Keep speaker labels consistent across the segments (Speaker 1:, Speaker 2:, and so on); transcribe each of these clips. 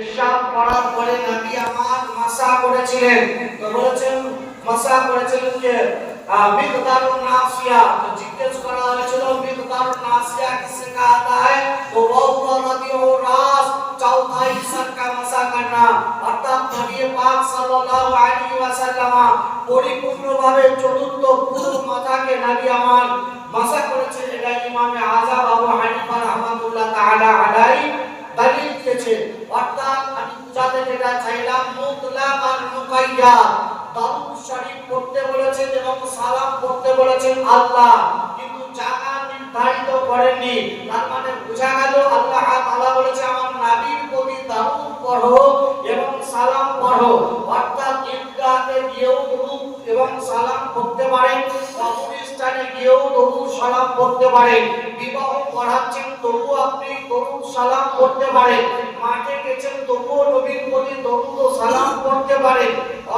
Speaker 1: পেশাব করার পরে নবী আমার মাসা করেছিলেন তো বলেছেন মাসা করেছিলেন যে মিকদারুন নাসিয়া তো জিজ্ঞেস করা হয়েছিল মিকদারুন নাসিয়া किसे कहता है तो वो नदी और रास चौथा हिस्सा का मसा करना অর্থাৎ নবী পাক সাল্লাল্লাহু আলাইহি ওয়াসাল্লাম পরিপূর্ণভাবে চতুর্থ পুরো মাথাকে নবী আমার মাসা করেছেন এটা ইমামে আযম আবু হানিফা রাহমাতুল্লাহ তাআলা আলাইহি দলিল দিয়েছে অর্থাৎ বুঝাতে যেটা চাইলাম মুতলাক আর মুকাইয়াদ দারুদ শরীফ পড়তে বলেছেন এবং সালাম পড়তে বলেছেন আল্লাহ কিন্তু জায়গা নির্ধারিত করেননি তার মানে বোঝা গেল আল্লাহ তাআলা বলেছে আমার নবীর প্রতি দারুদ পড়ো এবং সালাম পড়ো অর্থাৎ ঈদগাহে গিয়েও দরুদ এবং সালাম পড়তে পারেন কবরস্থানে গিয়েও দরুদ সালাম পড়তে পারেন বিবাহ পড়াচ্ছেন তবু আপনি দরুদ সালাম পড়তে পারেন। মাঠে গেছেন, তবুও নবীর প্রতি দরুদ ও সালাম পড়তে পারে।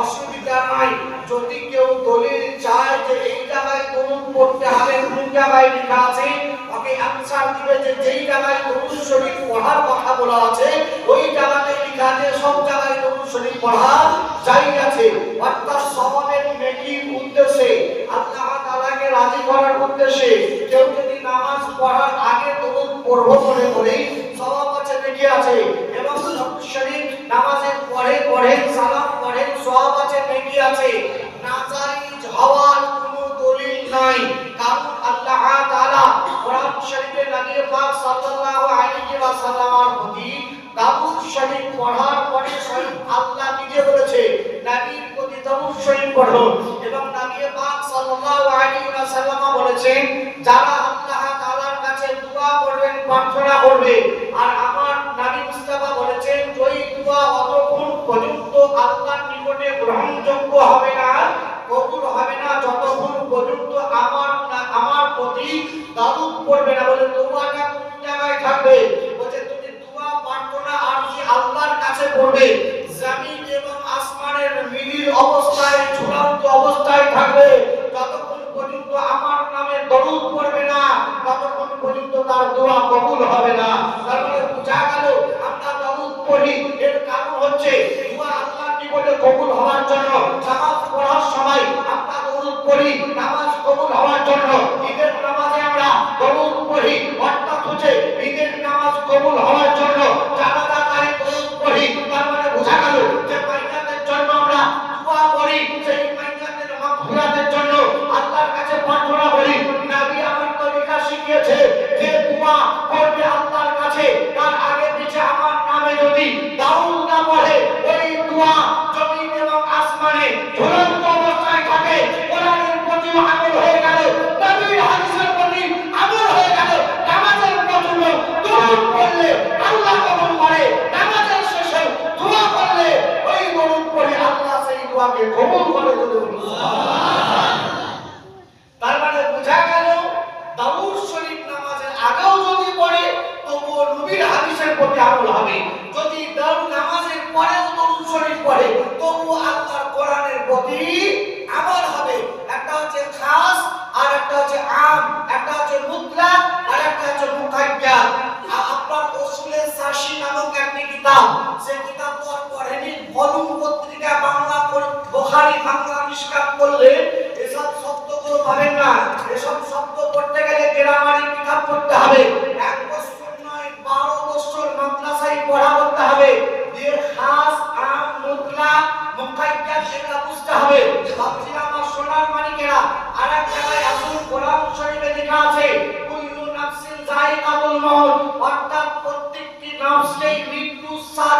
Speaker 1: অসুবিধা নাই। যদি কেউ দলিল চায় যে এই জায়গায় দরুদ পড়তে হবে, কোন জায়গায় লেখা আছে? ওকে আনসার দিবে যে যেই জায়গায় দরুদ শরীফ পড়ার কথা বলা আছে, ওই জায়গাতে লেখা আছে, সব জায়গায় দরুদ শরীফ পড়া যাই আছে। অর্থাৎ সমাবের নেকির উদ্দেশ্যে, আল্লাহ তাআলাকে রাজি করার উদ্দেশ্যে, কেউ যদি নামাজ পড়ার আগে দরুদ পড়ব মনে করে সওয়াব আছে। এবং শরীফ নামাজের পরে পড়েন সালাম পড়েন সওয়াব আছে নেকি আছে। নাজাইজ হওয়ার কোনো দলিল নাই। কারণ আল্লাহ তাআলা কোরআন শরীফে নবী পাক সাল্লাল্লাহু আলাইহি ওয়াসাল্লামের প্রতি দারুদ শরীফ পড়ার পরে স্বয়ং আল্লাহ নিজে বলেছে, নবীর প্রতি দারুদ শরীফ পড়ো। এবং নবী পাক সাল্লাল্লাহু আলাইহি ওয়াসাল্লাম বলেছেন, যারা আল্লাহ তাআলার কাছে দোয়া করবেন, প্রার্থনা করবে হচ্ছে নিকটে কবুল হওয়ার জন্য, নামাজ পড়ার সময় আমরা দরুদ পড়ি, নামাজ কবুল হওয়ার জন্য। ঈদের নামাজে আমরা দরুদ পড়ি, অর্থাৎ হচ্ছে ঈদের নামাজ কবুল হওয়ার জন্য জানাজা বাংলা আবিষ্কার করলে এসব শব্দগুলো পাবেন না। এসব শব্দ পড়তে গেলে গ্রামারের কিতাব পড়তে হবে। এক বছর নয়, বারো বছর মাদ্রাসায় পড়া করতে হবে। দিয়ে খাস আম মুতলা মুকাইয়া সেটা বুঝতে হবে। ভাবছিলাম আমার সোনার মানিকেরা আর এক জায়গায় আসুন, কোরআন শরীফে লেখা আছে, কুল্লু নাফসিন যায়কাতুল মাউত, অর্থাৎ প্রত্যেকটি নফসকেই মৃত্যুর স্বাদ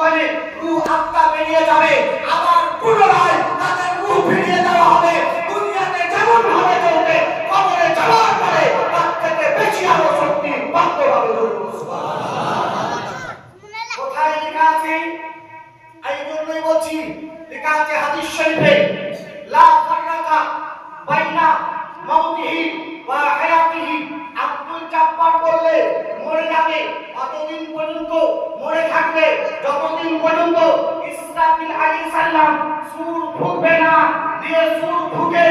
Speaker 1: মানে রূহ আত্মা বেরিয়ে যাবে। আবার পুনরায় তাদের রূহ ফিরিয়ে দেওয়া হবে। দুনিয়াতে যেমন ভাবে চলবে, কবরে যাওয়ার পরে তার থেকে বেশি আরও শক্তি প্রাপ্ত হবে কোথায় লেখা আছে? এই জন্যই বলছি, লেখা আছে হাদিস শরীফে, লা ফারাকা বাইনা মাউতিহি ওয়া হায়াতিহি। আব্দুল জাব্বার বললে, মরে যাবে কতদিন পর্যন্ত যতদিন পর্যন্ত ইসরাফিল আলী সাল্লাম সুর ফুঁকবে না, দিয়ে সুর ফুঁকে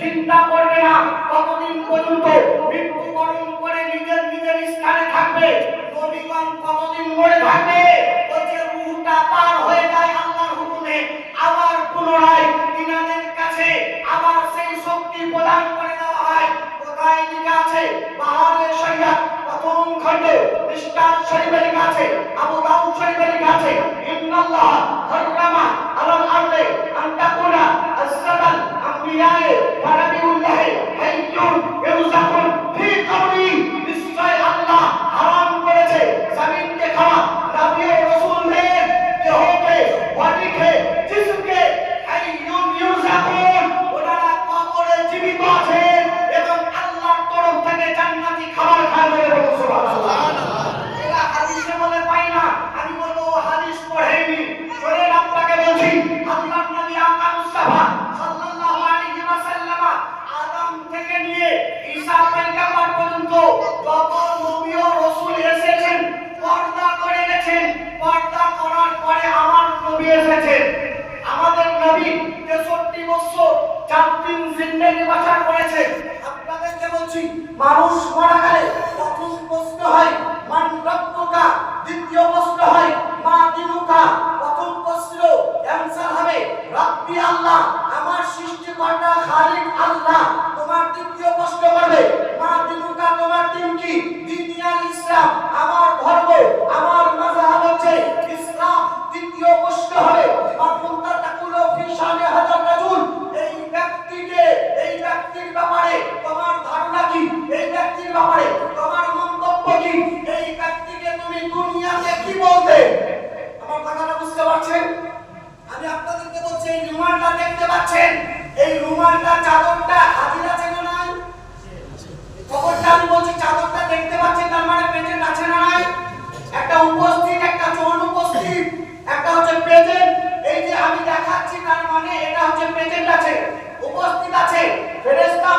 Speaker 1: চিন্তা করবে না, ততদিন পর্যন্ত মৃত্যুবরণ করে নিজের নিজের স্থানে থাকবে। নবীগণ কতদিন মরে থাকবে ওই যে রুহটা পার হয়ে যায় আল্লাহর হুকুমে। আবার পুনরায় তিনাদের কাছে আবার সেই শক্তি প্রদান করে দেওয়া হয়। কোথায় লেখা আছে? বাহারের শরিয়া, প্রথম খণ্ডে পৃষ্ঠা الأرض أن تكون السبب أنبياء ونبي الله حي তাকায় তখন প্রশ্ন হয়। পাচ্ছেন এই রুমালটা, চাদরটা হাজির আছে না নাই? খবরটা আমি বলছি, চাদরটা দেখতে পাচ্ছেন, তার মানে পেটেন্ট আছে না নাই? একটা উপস্থিত, একটা যৌন উপস্থিত, একটা হচ্ছে প্রেজেন্ট এই যে আমি দেখাচ্ছি, তার মানে এটা হচ্ছে প্রেজেন্ট আছে, উপস্থিত আছে। ফেরেশতা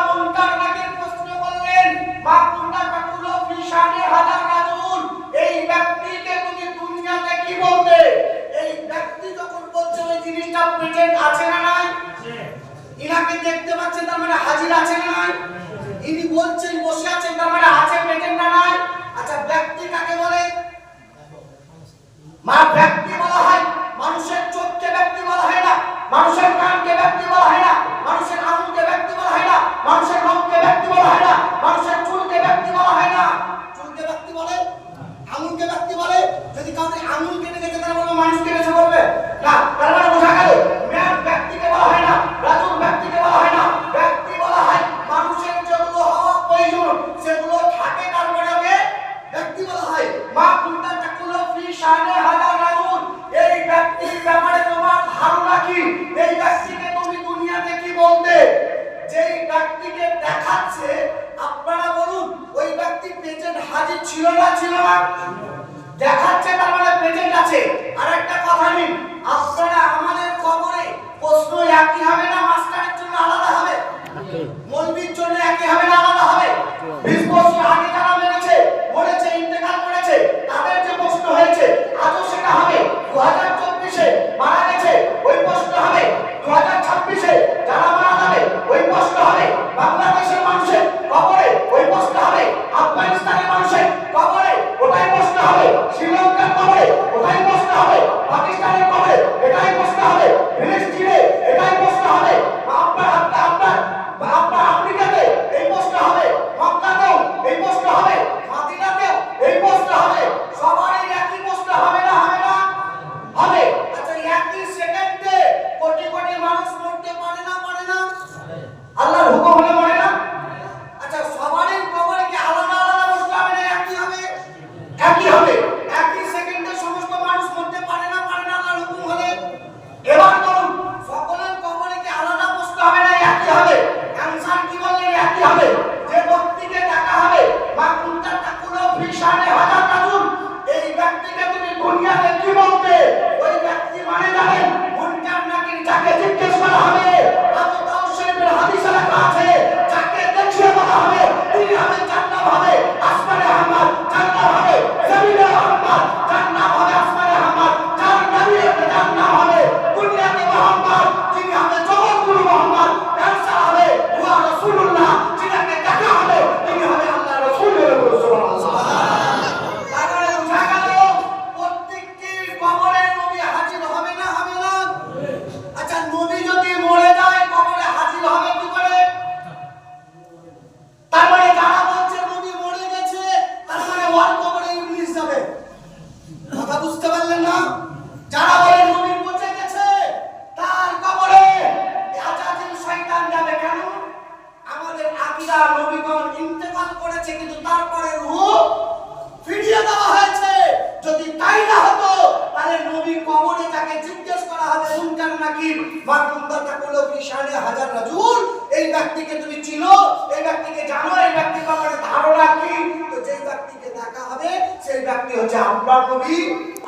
Speaker 1: ব্যক্তিকে তুমি চিনো? এই ব্যক্তিকে জানো? এই ব্যক্তির ব্যাপারে ধারণা কি? তো যে ব্যক্তিকে দেখা হবে, সেই ব্যক্তি হচ্ছে আপনার নবী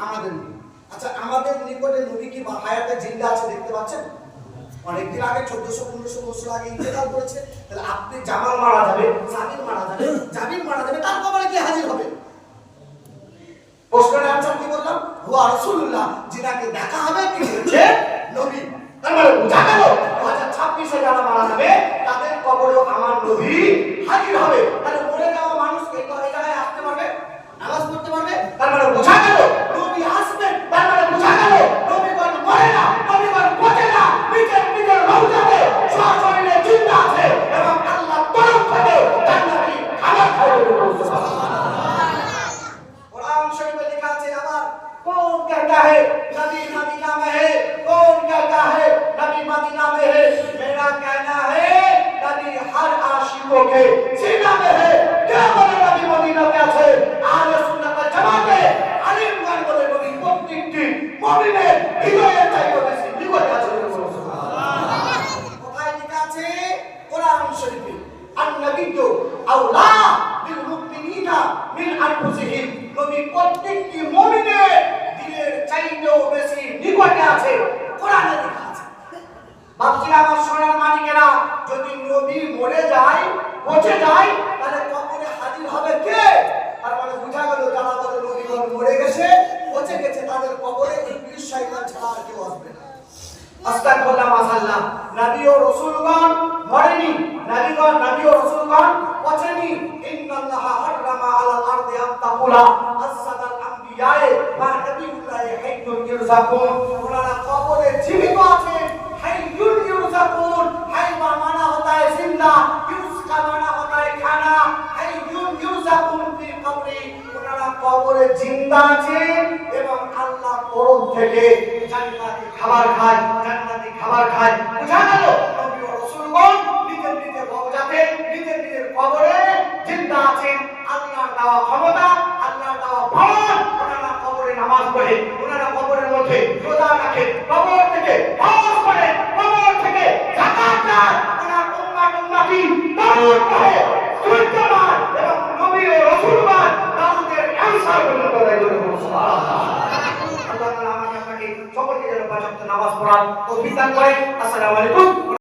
Speaker 1: আমাদের আচ্ছা আমাদের নিকটে নবী কি বা হায়াতে জিন্দা আছে দেখতে পাচ্ছেন? অনেকদিন আগে চোদ্দশো, পনেরোশো বছর আগে ইন্তেকাল করেছে। তাহলে আপনি জামাল মারা যাবে জামিন মারা যাবে জামিন মারা যাবে, তার কবরে কি হাজির হবে। প্রশ্নের আনসার কি বললাম? হুয়া রসুল্লাহ যিনাকে দেখা হবে কি হচ্ছে নবী। তার মানে বোঝা গেল আমার নবী হাজির হবে হাউলা আসাদাল আমবিয়ায়ে ওয়া হাবিবুল্লাহি হাইয়ুন ইরজাকুন। ওনারা কবরে জীবিত আছেন হাইয়ুন ইরজাকুন। হাই মানা হতা হ্যায় জিন্দা, ইউসকা মানা হতা হ্যায় খানা। হাইয়ুন ইরজাকুন ফি কবরি। ওনারা কবরে জিন্দা আছেন।